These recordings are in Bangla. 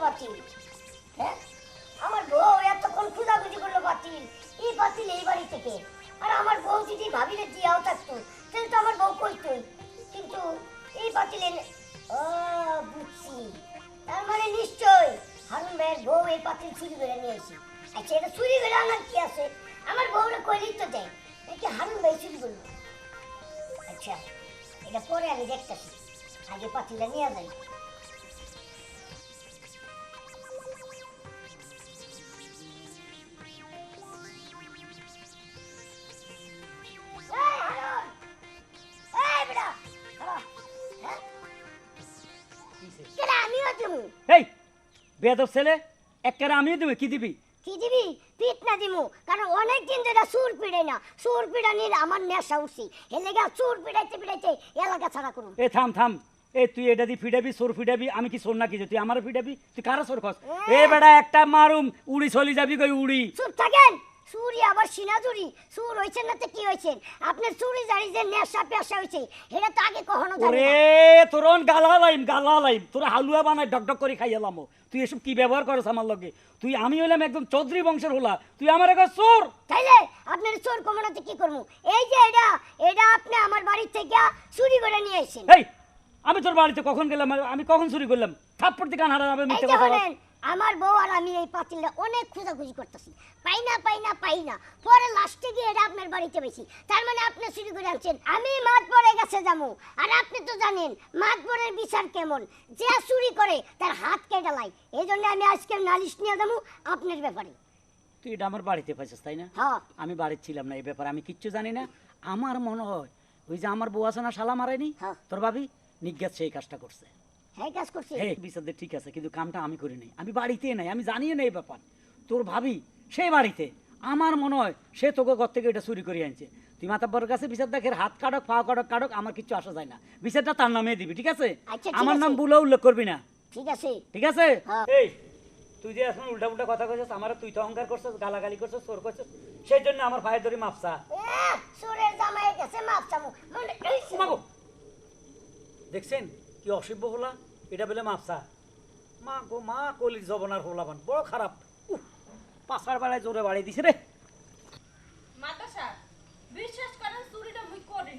বাতিল হ্যাঁ আমার বউ এতক্ষণ খুঁজাখুঁজি করল বাতিল এই বাতিল এই বাড়ি থেকে আর আমার বউ যদি ভাবিলে দিয়াও থাকতো তাহলে তো আমার বউ কইতোই কিন্তু এই বাতিল এনে ও বুঝছি তার মানে নিশ্চয় হারুন ভাইয়ের বউ এই পাতিল চুরি করে নিয়ে এসে আচ্ছা এটা চুরি করে আনার কি আছে আমার বউরে কইলেই তো দেয়। নাকি হারুন ভাই চুরি করল। আচ্ছা এটা পরে আমি দেখতেছি। আগে পাতিলটা নিয়ে যাই। এই। হ্যাঁ? বেদব ছেলে আমিও দেবে কি দিবি? কি দিবি? পিট না দিমু। কারণ অনেক দিন ধরে সুর পিড়ে না। সুর পিড়ানির আমার নেশা উঠছি এর লেগে সুর পিড়াইতে পিড়াইতে এলাকা ছাড়া করুন। এ থাম থাম। এ তুই এটা দি ফিডাবি সোর ফিডাবি আমি কি সোর নাকি যে? তুই আমার ফিডাবি? তুই কারা সোর খস এ বেটা একটা মারুম উড়ি চলি যাবি কই উড়ি। চুপ থাকেন। সুরি আবার সিনাজুরি সুর হয়েছেন না তো কি হয়েছেন? আপনার চুরি জারি যে নেশা পেশা হয়েছে এটা তো আগে কখনো জানি ওরে তোরন গালা লাইম গালা লাইম তোরা হালুয়া বানাই ডক ডক করে খাই এলাম তুই এসব কি ব্যবহার করছ আমার লগে? তুই আমি হইলাম একদম চৌধুরী বংশের হলা। তুই আমার একটা সোর তাইলে আপনার চোর কমানোতে কি করব? এই যে এটা এটা আপনি আমার বাড়ি থেকে চুরি করে নিয়ে এসেছেন এই আমি তোর বাড়িতে কখন গেলাম? আমি কখন চুরি করলাম? থাপ্পড় দিকে কান হারা এই মিথ্যে কথা বল। আমার বউ আর আমি এই পাতিলটা অনেক খোঁজাখুঁজি করতেছি। পাই না পাই না পাই না। পরে লাস্টে গিয়ে এটা আপনার বাড়িতে বেশি তার মানে আপনি চুরি করে আনছেন। আমি মাঠ পরে গেছে যাব আর আপনি তো জানেন মাঠ পরের বিচার কেমন? যে চুরি করে তার হাত কেটে লাই। এই জন্য আমি আজকে নালিশ নিয়ে যাব আপনার ব্যাপারে। তুই এটা আমার বাড়িতে পাইছিস তাই না? হ্যাঁ। আমি বাড়িতে ছিলাম না এই ব্যাপারে আমি কিচ্ছু জানি না। আমার মনে হয় ওই যে আমার বউ আছে না শালা মারায়নি হ্যাঁ। তোর ভাবি নিজ্ঞাত সেই কাজটা করছে। হ্যাঁ কাজ করছি হে বিচারদের ঠিক আছে কিন্তু কামটা আমি করি নাই। আমি বাড়িতে নাই আমি জানিও না এই ব্যাপার। তোর ভাবি সেই বাড়িতে। আমার মনে হয় সে তোকে ঘর থেকে এটা চুরি করে আনছে। তুই মাতাব্বর কাছে বিচার দেখের হাত কাটক পা কাটক কাটক আমার কিছু আসা যায় না। বিচারটা তার নামে দিবি ঠিক আছে? আচ্ছা, আমার নাম বলে উল্লেখ করবি না। ঠিক আছে। ঠিক আছে? হ্যাঁ। এই তুই যে এখন উল্টা উল্টা কথা কইছিস আমার তুই তো অহংকার করছিস গালাগালি করছিস চোর করছিস। সেই জন্য আমার ভাইয়ের ধরে মাপসা এ, সুরের জামাই গেছে মাপ চামু। মানে দেখছেন? কি অসভ্য হলা? এটা বলে মাপসা মা গো মা কলি জবনার হলাবান বড় খারাপ। উফ, পাশার বেলায় জোরে বাড়ি দিছে রে। মাতাসা বিশ্বাস করেন চুরিটা মুই করি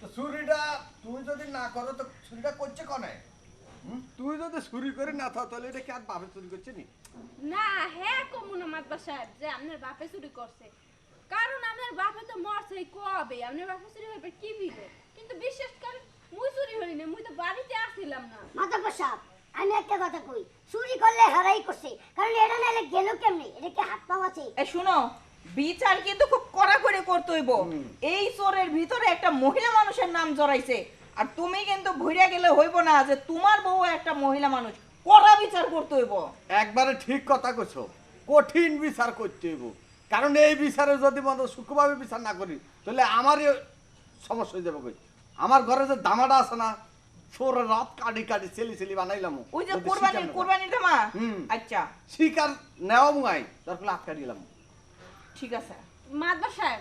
তো চুরিটা তুই যদি না করো তো চুরিটা করছে কনে? হুম? তুই যদি চুরি করে না থাও তাহলে এটা কি আর বাপে চুরি করছে নি? না হ্যাঁ কমুনা মাতবা সাহেব যে আপনার বাপে চুরি করছে। কারণ আপনার বাপে তো মরছে কবে? আপনার বাপে চুরি হবে কি বিলে কিন্তু বিশ্বাস করেন মুই চুরি হই না মুই তো বাড়িতে আসছিলাম না। মাথা প্রসাদ আমি একটা কথা কই চুরি করলে হারাই করছে কারণ এটা নাহলে গেল কেমনি? এটা কি হাত পাও আছে? এ শুনো বিচার কিন্তু খুব কড়া করে করতে হইব। এই চোরের ভিতরে একটা মহিলা মানুষের নাম জড়াইছে আর তুমি কিন্তু ভুইরা গেলে হইব না যে তোমার বউ একটা মহিলা মানুষ। কড়া বিচার করতে হইব। একবারে ঠিক কথা কইছো কঠিন বিচার করতে হইব। কারণ এই বিচারে যদি মতো সুখভাবে বিচার না করি তাহলে আমারই সমস্যা হয়ে যাবে কই? আমার ঘরে যে দামাটা আছে না সোর রাত কাটি কাটি ছেলি ছেলি বানাইলাম। ওই যে কোরবানি কোরবানির জামা হুম। আচ্ছা। শিকার নেওয়া মুঙাই তার ফলে আটকা দিলাম। ঠিক আছে। মাতবা সাহেব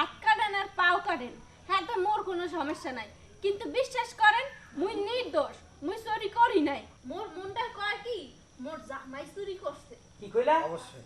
আট কাটেন আর পাও কাটেন। হ্যাঁ তো মোর কোনো সমস্যা নাই। কিন্তু বিশ্বাস করেন মুই নির্দোষ মুই চুরি করি নাই। মোর মনটা কয় কি? মোর জামাই চুরি করছে। কি কইলা? অবশ্যই।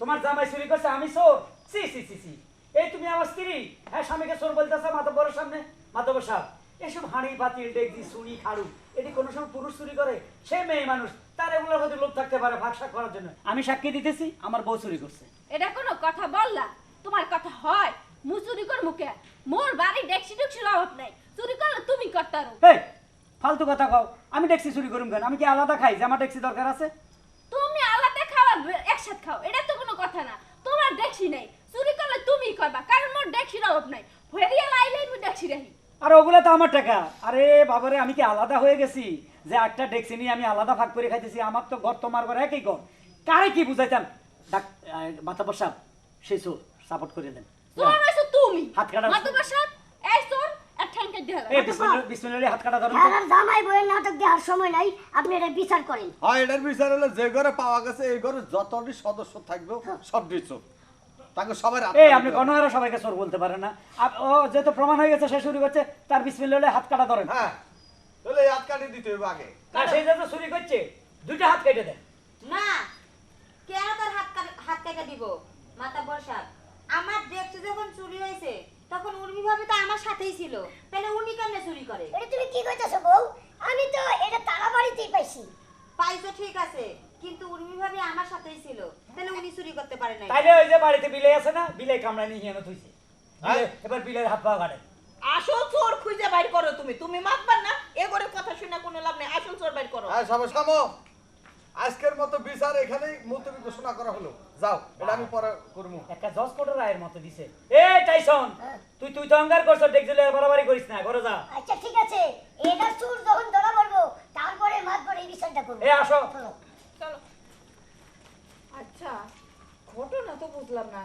তোমার জামাই চুরি করছে আমি চোর? সি সি সি সি এই তুমি আমার স্ত্রী? হ্যাঁ স্বামীকে চোর বলতেছ মাতব্বরের সামনে। মাতব্বর সাহেব এসব হাঁড়ি পাতিল ডেকজি চুরি খাড়ু এটি কোনো সময় পুরুষ চুরি করে? সে মেয়ে মানুষ তার এগুলোর প্রতি লোভ থাকতে পারে ভাগসাক করার জন্য। আমি সাক্ষী দিতেছি আমার বউ চুরি করছে। এটা কোনো কথা বললা? তোমার কথা হয় মু চুরি কর মুখে মোর বাড়ি ডেকসি ডুকসির অভাব নাই। চুরি করলে তুমি করতারো। এই ফালতু কথা কও আমি ট্যাক্সি চুরি করুম কেন? আমি কি আলাদা খাই যে আমার ট্যাক্সি দরকার আছে? তুমি আলাদা খাওয়া একসাথে খাও এটা তো কোনো কথা না। তোমার ডেকসি নেই চুরি অভাব নাই। ফেরিয়া আর ওগুলো তো আমার টাকা। আরে বাবারে আমি কি আলাদা হয়ে গেছি? যে একটা ডেক্সি নিয়ে আমি আলাদা ভাগ করে খাইতেছি আমার তো ঘর তোমার ঘর একই ঘর। কারে কি বুঝাইতাম? ডাক সেই চোর সাপোর্ট করে দেন। তুমি? হাত কাটা- সাহেব এই চোর তো। হ্যাঁ জামাই বইয়ের নাটক দেওয়ার সময় নাই আপনি এটা বিচার করেন। হয় এটার বিচার হলো যে ঘরে পাওয়া গেছে এই ঘরে যতটি সদস্য থাকবে সব চোর। তাকে সবাই এই আপনি গণহারা সবাইকে চোর বলতে পারেন না। ও যেহেতু প্রমাণ হয়ে গেছে সে চুরি করছে তার বিসমিল্লা হলে হাত কাটা ধরেন। হ্যাঁ। তাহলে হাত কাটি দিতে হবে আগে। না সেই যে চুরি করছে দুইটা হাত কেটে দেন। না কেন তার হাত হাত কেটে দিব? মাতা বসাক আমার ডেকটি যখন চুরি হয়েছে তখন উর্মি ভাবি তো আমার সাথেই ছিল। তাহলে উনি কেমনে চুরি করে? এটা তুমি কি কইতাছো বউ? আমি তো এটা তারা বাড়িতেই পাইছি। পাইছো ঠিক আছে কিন্তু উর্মি ভাবি আমার সাথেই ছিল। তাহলে উনি চুরি করতে পারে নাই তাইলে ওই যে বাড়িতে বিলে আছে না বিলে কামড়ায় নিয়ে এনে থুইছে। এবার বিলের হাত পা কাটে। আসল চোর খুঁজে বাইর করো তুমি। তুমি মাতবার না এ করে কথা শুনে কোনো লাভ নেই। আসল চোর বাইর করো। হ্যাঁ সবাই সামো। আজকের মতো বিচার এখানেই মুলতবি ঘোষণা করা হলো। যাও এটা আমি পরে করব। একটা জজ কোর্টের রায়ের মতো দিছে। এ টাইসন হ্যাঁ। তুই তুই তো অঙ্গার করছ ডেকজুলে বাড়াবাড়ি করিস না ঘরে যা। আচ্ছা ঠিক আছে। এটা চুর যখন ধরা পড়ব তারপরে মাত পরে এই বিষয়টা করব। এ আসো চলো। চলো আচ্ছা ঘটনা তো বুঝলাম না।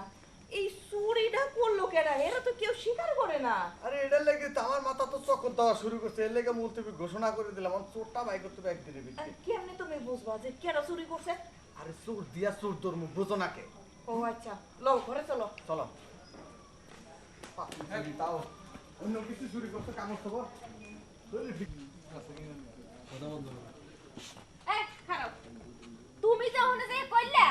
এই চুরিটা করল কেনা? এরা তো কেউ স্বীকার করে না। আরে এটার লেগে তো আমার মাথা তো চক্কর দেওয়া শুরু করছে। এর লেগে মুলতবি ঘোষণা করে দিলাম আমার চোরটা বাই করতে আর ভিতরে কেমনে তুমি বুঝবা যে কেনা চুরি করছে? আরে চোর দিয়া চোর তোর মুখ বুঝো না কে? ও আচ্ছা। লো ঘরে চলো। চলো। তাও। অন্য কিছু চুরি করতে কামড় খাব এই খারাপ। তুমি যে কইলা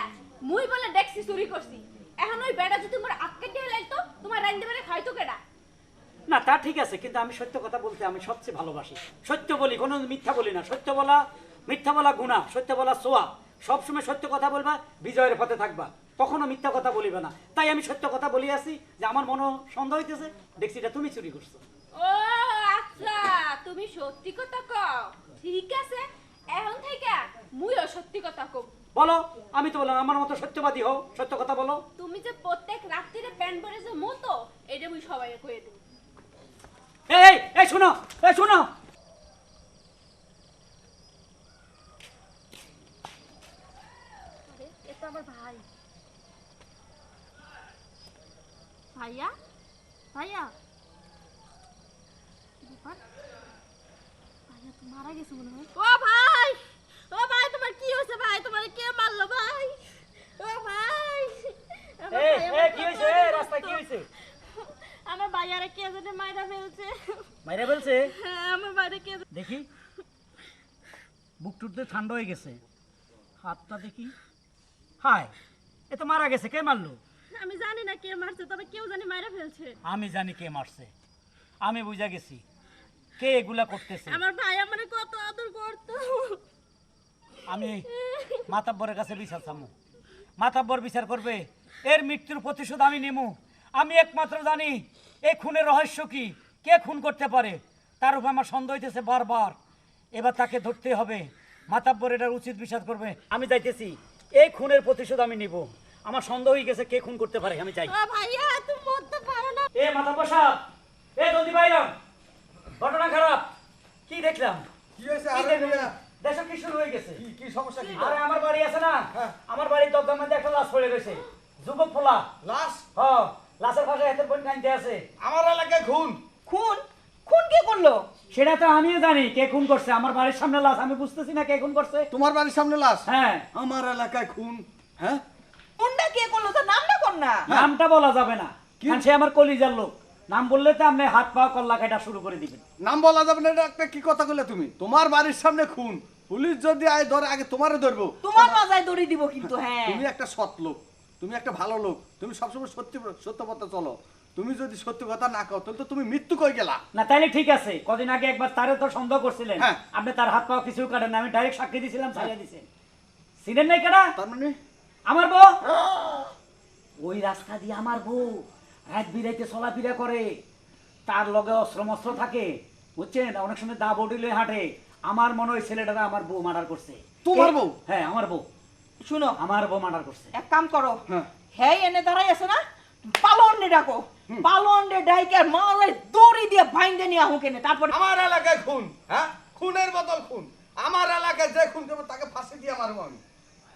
মুই বলে দেখছি চুরি করছি। এখন ওই বেড়া যদি মোর আটকে দিয়ে লাইতো তোমার রাইন্দে বেড়ে খাইতো কেডা? না তা ঠিক আছে কিন্তু আমি সত্য কথা বলতে আমি সবচেয়ে ভালোবাসি। সত্য বলি কোনো মিথ্যা বলি না। সত্য বলা মিথ্যা বলা গুণা সত্য বলা সোয়া। সবসময় সত্য কথা বলবা বিজয়ের পথে থাকবা। কখনো মিথ্যা কথা বলিবে না। তাই আমি সত্য কথা বলি আছি যে আমার মনে সন্দেহ হইতেছে। দেখছি এটা তুমি চুরি করছ। ও আচ্ছা তুমি সত্যি কথা কও। ঠিক আছে এখন থেকে মুইও সত্যি কথা কম বলো আমি তো বললাম আমার মতো সত্যবাদী হও সত্য কথা বলো। তুমি যে প্রত্যেক রাত্রিরে প্যান্ট পরে যে মতো এটা মুই সবাই কয়ে দেব। এই এই, এই শোনো এই শোনো। এটা আমার ভাই। ভাইয়া? ভাইয়া? ভাইয়া তো মারা গেছে মনে হয়। ও ভাই! তোমার কি হয়েছে ভাই? তোমার কে মারলো ভাই? ও ভাই। এই এই কি হয়েছে? রাস্তায় কি হয়েছে? আমার ভাইয়ারে কে জানে মাইরা ফেলছে। মাইরা বলছে হ্যাঁ আমার বাইরে কে দেখি। বুক টুটতে ঠান্ডা হয়ে গেছে। হাতটা দেখি। হায় এ তো মারা গেছে কে মারলো? আমি জানি না কে মারছে তবে কেউ জানি মাইরা ফেলছে। আমি জানি কে মারছে। আমি বুঝা গেছি। কে এগুলা করতেছে? আমার ভাই আমারে কত আদর করতো। আমি মাতাব্বরের কাছে বিচার চামু। মাতাব্বর বিচার করবে এর মৃত্যুর প্রতিশোধ আমি নিমু। আমি একমাত্র জানি এই খুনের রহস্য কি কে খুন করতে পারে। তার উপর আমার সন্দেহ হইতেছে বারবার। এবার তাকে ধরতে হবে। মাতাব্বর এটার উচিত বিচার করবে। আমি যাইতেছি। এই খুনের প্রতিশোধ আমি নিব। আমার সন্দেহ হয়ে গেছে কে খুন করতে পারে আমি চাই ভাইয়া তুমি মরতে পারো না। এ মাতাব্বর সাহেব এ জলদি বাইরাম ঘটনা খারাপ। কি দেখলাম? কি হয়েছে? আরে? দেশে কি শুরু হয়ে গেছে? কি কি সমস্যা কি? আরে আমার বাড়ি আছে না। হ্যাঁ। আমার বাড়ির দরজার মধ্যে একটা লাশ পড়ে রয়েছে। যুবক ফোলা লাশ? হ লাশের পাশে হাতের বোন আছে। আমার এলাকায় খুন। খুন? খুন কে করল? সেটা তো আমিও জানি কে খুন করছে। আমার বাড়ির সামনে লাশ আমি বুঝতেছি না কে খুন করছে। তোমার বাড়ির সামনে লাশ? হ্যাঁ। আমার এলাকায় খুন। হ্যাঁ? কোনটা কে করল? তার নামটা কোন না? নামটা বলা যাবে না। কারণ সে আমার কলিজার লোক। নাম বললে তো আপনি হাত পা কল্লা কাটা শুরু করে দিবেন। নাম বলা যাবে না এটা একটা কি কথা কইলে তুমি? তোমার বাড়ির সামনে খুন পুলিশ যদি আয় ধরে আগে তোমারে ধরবো। তোমার মাজায় দড়ি দিব কিন্তু হ্যাঁ। তুমি একটা সৎ লোক তুমি একটা ভালো লোক তুমি সবসময় সত্যি সত্য পথে চলো। তুমি যদি সত্যি কথা না কও তাহলে তো তুমি মৃত্যু কই গেলা? না তাইলে ঠিক আছে। কদিন আগে একবার তারে তো সন্দেহ করছিলেন। হ্যাঁ। আপনি তার হাত পা কিছু কাটেন আমি ডাইরেক্ট সাক্ষী দিয়েছিলাম ছাড়িয়ে দিছেন। সিনেন নাই কেনা তার মানে? আমার বউ। ওই রাস্তা দিয়ে আমার বউ। রাত বিরাইতে চলাফেরা করে। তার লগে অস্ত্র মস্ত্র থাকে। বুঝছেন? অনেক সময় দা বডি লয়ে হাঁটে। আমার মনে হয় ছেলেটা আমার বউ মার্ডার করছে। তোমার বউ? হ্যাঁ আমার বউ। শুনো। আমার বউ মার্ডার করছে। এক কাম করো। হ্যাঁ। হ্যাঁ এনে দাঁড়াই আছে না? পালন রে ডাকো। পালন রে ডাইকে মারে দড়ি দিয়ে বাইন্দে নিয়ে আহুক এনে তারপর আমার এলাকায় খুন হ্যাঁ? খুনের বদল খুন। আমার এলাকায় যে খুন করবে তাকে ফাঁসি দিয়ে মারবো আমি।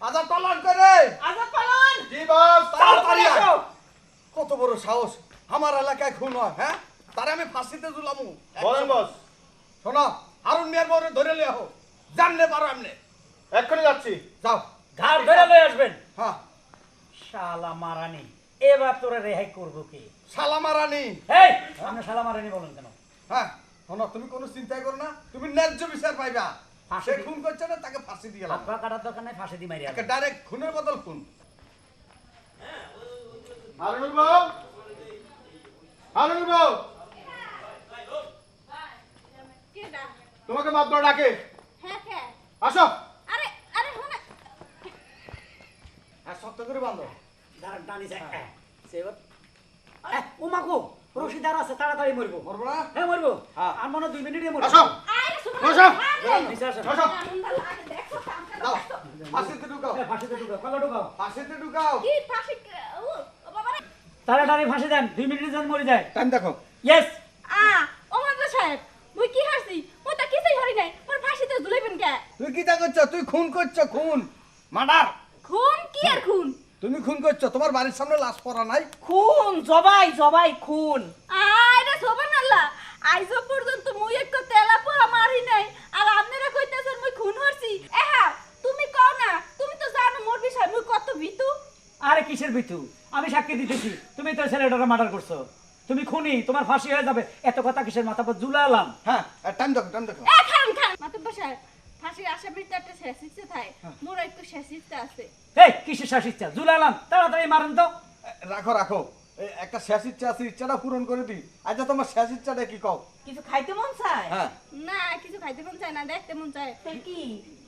আজাদ পালন করে। আজাদ পালন! জি বস? তাড়াতাড়ি আসো। কত বড় সাহস। আমার এলাকায় খুন হয় হ্যাঁ? তারে আমি ফাঁসিতে ঝুলামু। বলেন বস। শোনো হারুন মিয়ার বউরে ধরে লিয়ে আহো। জানলে পারো এমনি। এক্ষুনি যাচ্ছি। যাও। ঘাড় ধরে লয়ে আসবেন। হ্যাঁ। শালা মারানি এবার তোরা রেহাই করব কি? সালামা রানী এই আপনি শালা মারেনি বলেন কেন? হ্যাঁ শোনো তুমি কোনো চিন্তাই করো না। তুমি ন্যায্য বিচার পাইবা। ফাঁসি সে খুন করছে না তাকে ফাঁসি দিয়ে হাত পা কাটার দোকানে ফাঁসি দিয়ে মারি একে ডাইরেক্ট খুনের বদল খুন। হারুনুর বউ হারুনুর কেডা? তোমাকে মাত্র ডাকে। হ্যাঁ হ্যাঁ। আসো। আরে আরে শুনে। হ্যাঁ শক্ত করে বাঁধো টানি যায় সে এবার ও মাকো রশিদার আছে তাড়াতাড়ি মরবো। মরবো না? হ্যাঁ মরবো। আর মনে দুই মিনিটে মরবো। আসো। আসো। কামটা দাও। ফাঁসিতে ঢুকাও। ফাঁসিতে ঢুকাও। কলা ঢুকাও? ফাঁসিতে ঢুকাও। কি ফাঁসি ও ও বাবা রে তাড়াতাড়ি ফাঁসি দেন দুই মিনিটে যেন মরে যায়। টাইম দেখো। ইয়েস আ ও মাদ্রা সাহেব মুই কি হাসি মুই তা কিছুই হরি নাই মোর ফাঁসিতে ঝুলাইবেন কে? তুই কি তা করছ? তুই খুন করছ খুন। মার্ডার। খুন? কি আর খুন? তুমি খুন করছ তোমার বাড়ির সামনে লাশ পড়া নাই। খুন জবাই জবাই খুন। আরে সোবান আল্লাহ আইজ পর্যন্ত মুই এক তেলা পোড়া মারি নাই আর আপনারা কইতাছেন মুই খুন হরছি। এহা তুমি কও না তুমি তো জানো মোর বিষয় মুই কত ভীতু। আরে কিসের ভিতু? আমি সাক্ষী দিতেছি। তুমি তো ছেলেটাকে মার্ডার করছ। তুমি খুনি তোমার ফাঁসি হয়ে যাবে। এত কথা কিসের? মাথা পর জুলালাম হ্যাঁ টাইম দেখো টাইম দেখো এ খান খান। মাতব্বর সাহেব ফাঁসির আসামির তো একটা শেষ ইচ্ছে থাকে। মোর একটু শেষ ইচ্ছে আছে। এই কিসের ইচ্ছা? জুলালাম তাড়াতাড়ি মারেন তো। রাখো রাখো। একটা শেষ ইচ্ছা আছে ইচ্ছাটা পূরণ করে দিই। আচ্ছা তোমার শেষ ইচ্ছাটা কি কও? কিছু খাইতে মন চায়? হ্যাঁ। না কিছু খাইতে মন চায় না দেখতে মন চায়। তো কি?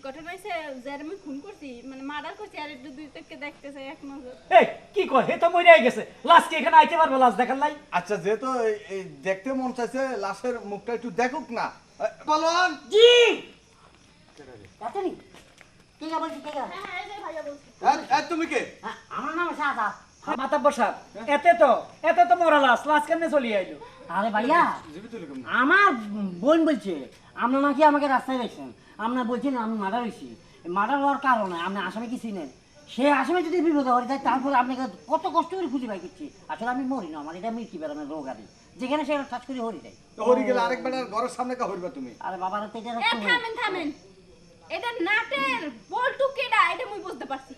ঘটনা হয়েছে যার আমি খুন করছি মানে মার্ডার করছি আর একটু দুই চোখকে দেখতে চাই এক নজর। এই কি কয়? হে তো মরে গেছে। লাশ কি এখানে আইতে পারব? লাশ দেখার লাই। আচ্ছা যেহেতু এই- এই দেখতে মন চাইছে লাশের মুখটা একটু দেখুক না। জি! কে বলছি কে হ্যাঁ হ্যাঁ যে তুমি কে? আমার নাম সাদা মাথা বসাব এতে তো এতে তো মরা লাশ। লাশ কেমনে চলে আইলো? আরে ভাইয়া। আমার বোন বলছে আপনার নাকি আমাকে রাস্তায় দেখছেন। আপনার বলছেন আমি মার্ডার হয়েছি। মার্ডার হওয়ার কারণে আপনি আসামে কি চিনেন? সে আসামে যদি বিপদে হয়ে যায় তারপরে আপনাকে কত কষ্ট করে খুঁজে পাই করছি। আসলে আমি মরি না আমার এটা মৃত্যু বেড়ানোর রোগ আছে যেখানে সে টাচ করে হরি যায় হরি গেলে আরেক ঘরের সামনে কা হইবা তুমি? আরে বাবার তো এটা। থামেন থামেন। এটা নাটের বল্টু কেডা? এটা মুই বুঝতে পারছি।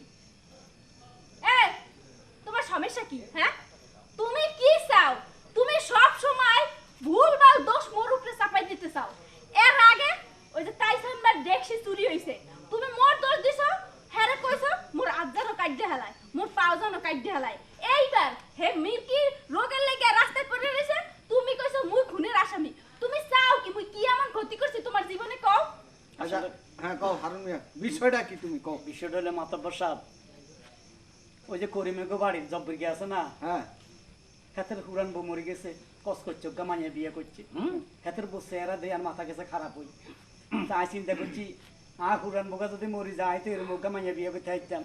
এ তোমার সমস্যা কি হ্যাঁ? তুমি কি চাও? তুমি সব সময় ভুলভাল দোষ মোর উপরে চাপাই দিতে চাও। এর আগে ওই যে টাইসনবার ডেক্সি চুরি হইছে। তুমি মোর দোষ দিছো হ্যারে কইছো মোর আজ্জানো কাটতে হেলায় মোর পাওজানো কাটতে হেলায় এইবার হে মির্কি রোগের লেগে রাস্তায় পড়ে রইছে তুমি কইছো মুই খুনের আসামি। তুমি চাও কি মুই কি এমন ক্ষতি করছি তোমার জীবনে কও? আচ্ছা হ্যাঁ কও হারুন মিয়া বিষয়টা কি তুমি কও? বিষয়টা হলে মাথা বসাব ওই যে করিমেগো বাড়ির জব্বর গিয়ে আছে না? হ্যাঁ হাতের হুরান বউ মরে গেছে কস করছে গামাইয়া বিয়ে করছে। হাতের বউ চেহারা দিয়ে আর মাথা গেছে খারাপ হই। তাই চিন্তা করছি আ হুরান বোকা যদি মরি যায় তো এর এরকম গামাইয়া বিয়ে করতে আইতাম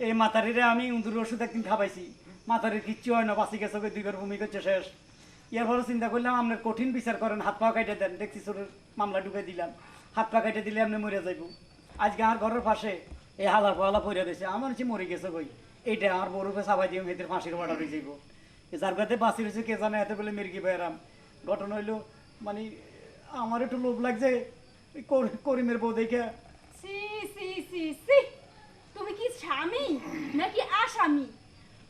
এই মাতারিরে আমি উন্দুর ওষুধ একদিন খাবাইছি মাতারির কিচ্ছু হয় না বাঁচি গেছে দুইবার ভূমি করছে শেষ এর পরে চিন্তা করলাম আপনার কঠিন বিচার করেন হাত পা কাটে দেন দেখছি চোরের মামলা ঢুকে দিলাম হাত পা কাটে দিলে আপনি মরে যাইব আজকে আমার ঘরের পাশে এই হালার পালা পড়ে রয়েছে আমার হচ্ছে মরে গেছে কই এইটা আমার বড়কে সাবাই দিয়ে মেয়েদের ফাঁসির অর্ডার হয়ে যাইব যার কাছে বাঁচি রয়েছে কে জানে এত বলে মির্গি বেড়াম ঘটনা হইল মানে আমার একটু লোভ লাগছে করিমের বউ দেখে। সি সি সি সি। তুমি কি স্বামী নাকি আসামি?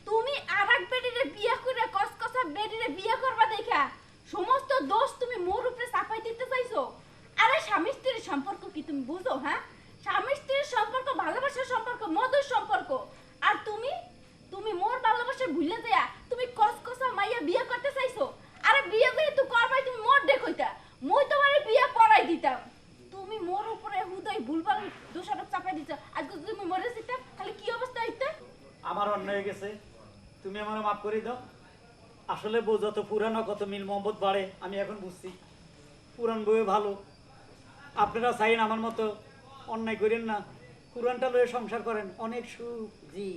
তুমি আরেক বেডিরে বিয়ে করে কসকসা বেডিরে বিয়ে করবা দেখা। সমস্ত দোষ তুমি মোর উপরে চাপাই দিতে চাইছো। আরে স্বামী স্ত্রীর সম্পর্ক কি তুমি বুঝো হ্যাঁ? স্বামী স্ত্রীর সম্পর্ক, ভালোবাসার সম্পর্ক মধুর সম্পর্ক। আর তুমি তুমি মোর ভালোবাসা ভুলে যায়া তুমি কসকসা মাইয়া বিয়ে করতে চাইছো আরে বিয়ে যেহেতু করবাই তুমি মোর দেখইতা মুই তোমার বিয়ে পড়াই দিতাম তুমি মোর উপরে হুদয় ভুলভাল দোষারোপ চাপাই দিচ্ছ আজকে যদি আমি মরে যেতাম তাহলে কি অবস্থা হইতে আমার অন্য হয়ে গেছে তুমি আমার মাফ করে দাও। আসলে বউ যত পুরানো, কত মিল মোহাম্মদ বাড়ে, আমি এখন বুঝছি। পুরান বউয়ে ভালো। আপনারা চাইন আমার মতো অন্যায় করেন না। পুরানটা লয়ে সংসার করেন। অনেক সুখ। জি।